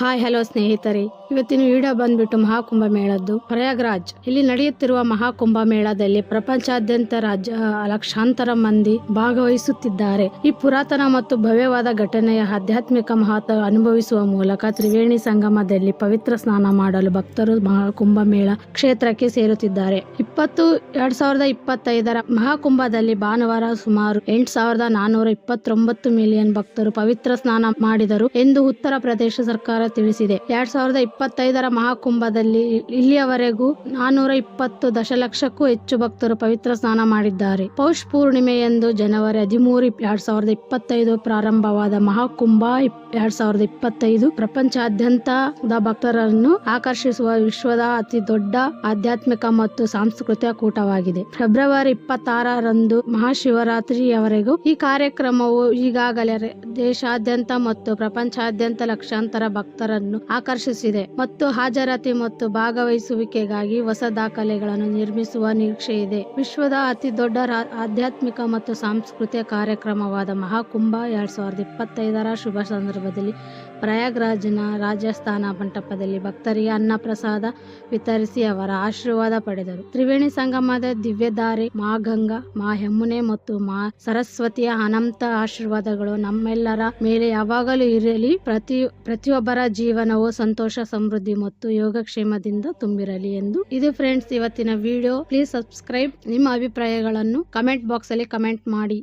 Hi, hello ಸ್ನೇಹಿತರೆ. ಇವತ್ತಿನ video ಬಂದ್ಬಿಟ್ಟು ಮಹಾಕುಂಭ ಮೇಳದ್ದು. ಪ್ರಯಾಗ್ರಾಜ್. ಇಲ್ಲಿ ನಡೆಯುತ್ತಿರುವ ಮಹಾಕುಂಭ ಮೇಳದಲ್ಲಿ ಪ್ರಪಂಚಾದ್ಯಂತ ರಾಜ್ಯ ಲಕ್ಷಾಂತರ ಮಂದಿ ಭಾಗವಹಿಸುತ್ತಿದ್ದಾರೆ. ಈ ಪುರಾತನ ಮತ್ತು ಭವ್ಯವಾದ ಘಟನೆಯ ಆಧ್ಯಾತ್ಮಿಕ ಮಹತ್ವ ಅನುಭವಿಸುವ ಮೂಲಕ ತ್ರಿವೇಣಿ ಸಂಗಮದಲ್ಲಿ ಪವಿತ್ರ ಸ್ನಾನ ಮಾಡಲು ಭಕ್ತರು ಮಹಾಕುಂಭ ಮೇಳ ಕ್ಷೇತ್ರಕ್ಕೆ ಸೇರುತ್ತಿದ್ದಾರೆ. ಇಪ್ಪತ್ತು, ಎರಡ್ ಸಾವಿರದ ಇಪ್ಪತ್ತೈದರ ಮಹಾಕುಂಭದಲ್ಲಿ ಭಾನುವಾರ ಸುಮಾರು ಎಂಟು ಸಾವಿರದ ನಾನೂರ ಇಪ್ಪತ್ತೊಂಬತ್ತು ಮಿಲಿಯನ್ ಭಕ್ತರು ಪವಿತ್ರ ಸ್ನಾನ ಮಾಡಿದರು ಎಂದು ಉತ್ತರ ಪ್ರದೇಶ ಸರ್ಕಾರ ತಿಳಿಸಿದೆ. ಎರಡ್ ಸಾವಿರದ ಇಪ್ಪತ್ತೈದರ ಮಹಾಕುಂಭದಲ್ಲಿ ಇಲ್ಲಿಯವರೆಗೂ ನಾನೂರ ಇಪ್ಪತ್ತು ದಶಲಕ್ಷಕ್ಕೂ ಹೆಚ್ಚು ಭಕ್ತರು ಪವಿತ್ರ ಸ್ನಾನ ಮಾಡಿದ್ದಾರೆ. ಪೌಷ್ ಪೂರ್ಣಿಮೆಯಂದು ಜನವರಿ ಹದಿಮೂರು, ಎರಡ್ ಸಾವಿರದ ಇಪ್ಪತ್ತೈದು ಪ್ರಾರಂಭವಾದ ಮಹಾಕುಂಭ ಎರಡ್ ಸಾವಿರದ ಇಪ್ಪತ್ತೈದು ಪ್ರಪಂಚಾದ್ಯಂತದ ಭಕ್ತರನ್ನು ಆಕರ್ಷಿಸುವ ವಿಶ್ವದ ಅತಿ ದೊಡ್ಡ ಆಧ್ಯಾತ್ಮಿಕ ಮತ್ತು ಸಾಂಸ್ಕೃತಿಕ ಕೂಟವಾಗಿದೆ. ಫೆಬ್ರವರಿ ಇಪ್ಪತ್ತಾರರಂದು ಮಹಾಶಿವರಾತ್ರಿಯವರೆಗೂ ಈ ಕಾರ್ಯಕ್ರಮವು ಈಗಾಗಲೇ ದೇಶಾದ್ಯಂತ ಮತ್ತು ಪ್ರಪಂಚಾದ್ಯಂತ ಲಕ್ಷಾಂತರ ಭಕ್ತರನ್ನು ಆಕರ್ಷಿಸಿದೆ ಮತ್ತು ಹಾಜರಾತಿ ಮತ್ತು ಭಾಗವಹಿಸುವಿಕೆಗಾಗಿ ಹೊಸ ದಾಖಲೆಗಳನ್ನು ನಿರ್ಮಿಸುವ ನಿರೀಕ್ಷೆ ಇದೆ. ವಿಶ್ವದ ಅತಿ ದೊಡ್ಡ ಆಧ್ಯಾತ್ಮಿಕ ಮತ್ತು ಸಾಂಸ್ಕೃತಿಕ ಕಾರ್ಯಕ್ರಮವಾದ ಮಹಾಕುಂಭ ಎರಡ್ ಸಾವಿರದ ಇಪ್ಪತ್ತೈದರ ಶುಭ ಸಂದರ್ಭದಲ್ಲಿ ಪ್ರಯಾಗ್ರಾಜ್ನ ರಾಜಸ್ಥಾನ ಮಂಟಪದಲ್ಲಿ ಭಕ್ತರಿಗೆ ಅನ್ನ ಪ್ರಸಾದ ವಿತರಿಸಿ ಅವರ ಆಶೀರ್ವಾದ ಪಡೆದರು. ತ್ರಿವೇಣಿ ಸಂಗಮದ ದಿವ್ಯಧಾರೆ, ಮಾ ಗಂಗಾ, ಮಾ ಯಮುನೆ ಮತ್ತು ಮಾ ಸರಸ್ವತಿಯ ಅನಂತ ಆಶೀರ್ವಾದಗಳು ನಮ್ಮೆಲ್ಲರ ಮೇಲೆ ಯಾವಾಗಲೂ ಇರಲಿ. ಪ್ರತಿ, ಪ್ರತಿಯೊಬ್ಬರ ಜೀವನವು ಸಂತೋಷ, ಸಮೃದ್ಧಿ ಮತ್ತು ಯೋಗಕ್ಷೇಮದಿಂದ ತುಂಬಿರಲಿ ಎಂದು. ಇದು ಫ್ರೆಂಡ್ಸ್ ಇವತ್ತಿನ ವಿಡಿಯೋ ಪ್ಲೀಸ್ ಸಬ್ಸ್ಕ್ರೈಬ್ ನಿಮ್ಮ ಅಭಿಪ್ರಾಯಗಳನ್ನು ಕಮೆಂಟ್ ಬಾಕ್ಸ್ ಅಲ್ಲಿ ಕಮೆಂಟ್ ಮಾಡಿ.